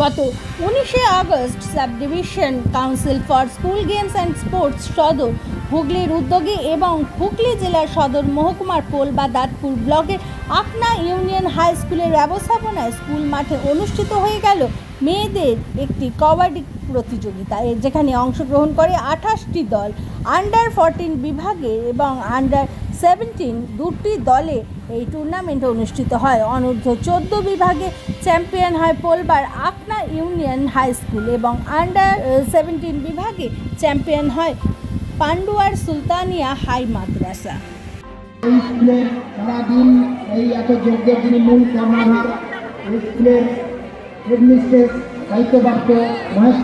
গত উনিশে August sub division council for school games and sports Sadar হুগলির উদ্যোগে এবং হুগলি জেলার সদর মহকুমার পোল বা দাঁতপুর ব্লকের আকনা ইউনিয়ন হাই স্কুলের ব্যবস্থাপনায় স্কুল মাঠে অনুষ্ঠিত হয়ে গেল মেয়েদের একটি কবাডি প্রতিযোগিতা যেখানে অংশগ্রহণ করে আঠাশটি দল আন্ডার ফোরটিন বিভাগে এবং আন্ডার সেভেন্টিন দুটি দলে এই টুর্নামেন্ট অনুষ্ঠিত হয়। অনূর্ধ্ব চোদ্দ বিভাগে চ্যাম্পিয়ন হয় পোলবার আকনা ইউনিয়ন হাই স্কুল এবং আন্ডার সেভেন্টিন বিভাগে চ্যাম্পিয়ন হয় পান্ডুয়ার সুলতানিয়া হাই মাদ্রাসা। এই স্কুলের সারাদিন এই এত যজ্ঞের যিনি মূল কর্ণধার এই স্কুলের হেডমিস্ট্রেস দায়িত্বপ্রাপ্ত মহেশ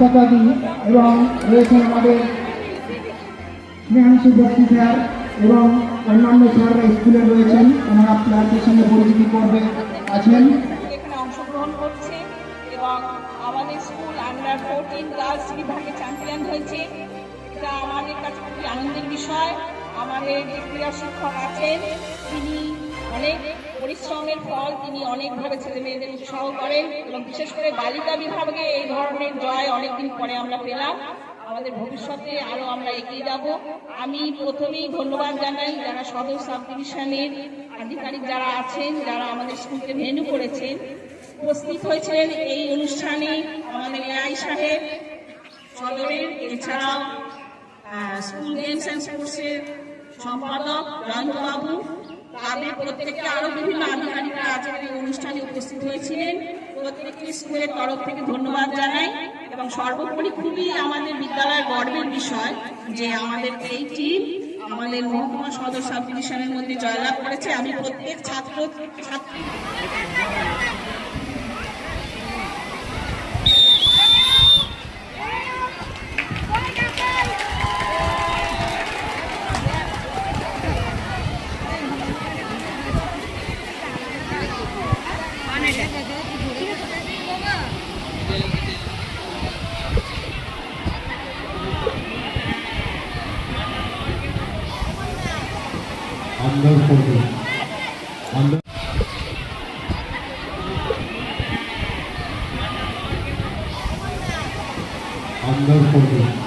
এবং রয়েছেন আমাদের স্নেহাংশু স্যার এবং অন্যান্য স্যাররা স্কুলে রয়েছেন, ওনারা প্লেয়ারদের সঙ্গে পরিচিতি করবে, আছেন। এখানে অংশগ্রহণ করছে এবং আমাদের স্কুল আন্ডার ফোরটিন গার্লস বিভাগে চ্যাম্পিয়ন হয়েছে। এটা আমাদের কাছে খুবই আনন্দের বিষয়। আমাদের যে ক্রীড়া শিক্ষক আছেন, তিনি অনেক পরিশ্রমের ফল, তিনি অনেকভাবে ছেলে মেয়েদের উৎসাহ করেন এবং বিশেষ করে বালিকা বিভাগে এই ধরনের জয় অনেকদিন পরে আমরা পেলাম। আমাদের ভবিষ্যতে আরও আমরা এগিয়ে যাব। আমি প্রথমেই ধন্যবাদ জানাই যারা সদর সাব ডিভিশনের আধিকারিক যারা আছেন, যারা আমাদের স্কুলকে ভেন্যু করেছেন। উপস্থিত হয়েছিলেন এই অনুষ্ঠানে আমাদের এআই সাহেব, সদরের, এছাড়াও স্কুল গেমস অ্যান্ড স্পোর্টসের সম্পাদক রঞ্জবাবু তাদের প্রত্যেককে আরও বিভিন্ন আধিকারিকরা আজকের এই অনুষ্ঠানে উপস্থিত হয়েছিলেন। প্রত্যেকটি স্কুলের তরফ থেকে ধন্যবাদ জানাই। এবং সর্বোপরি খুবই আমাদের বিদ্যালয়ের গর্বের বিষয় যে আমাদের এই টিম আমাদের মহকুমা সদর সাব ডিভিশনের মধ্যে জয়লাভ করেছে। আমি প্রত্যেক ছাত্র, ছাত্রী under 14. Under under 14. Under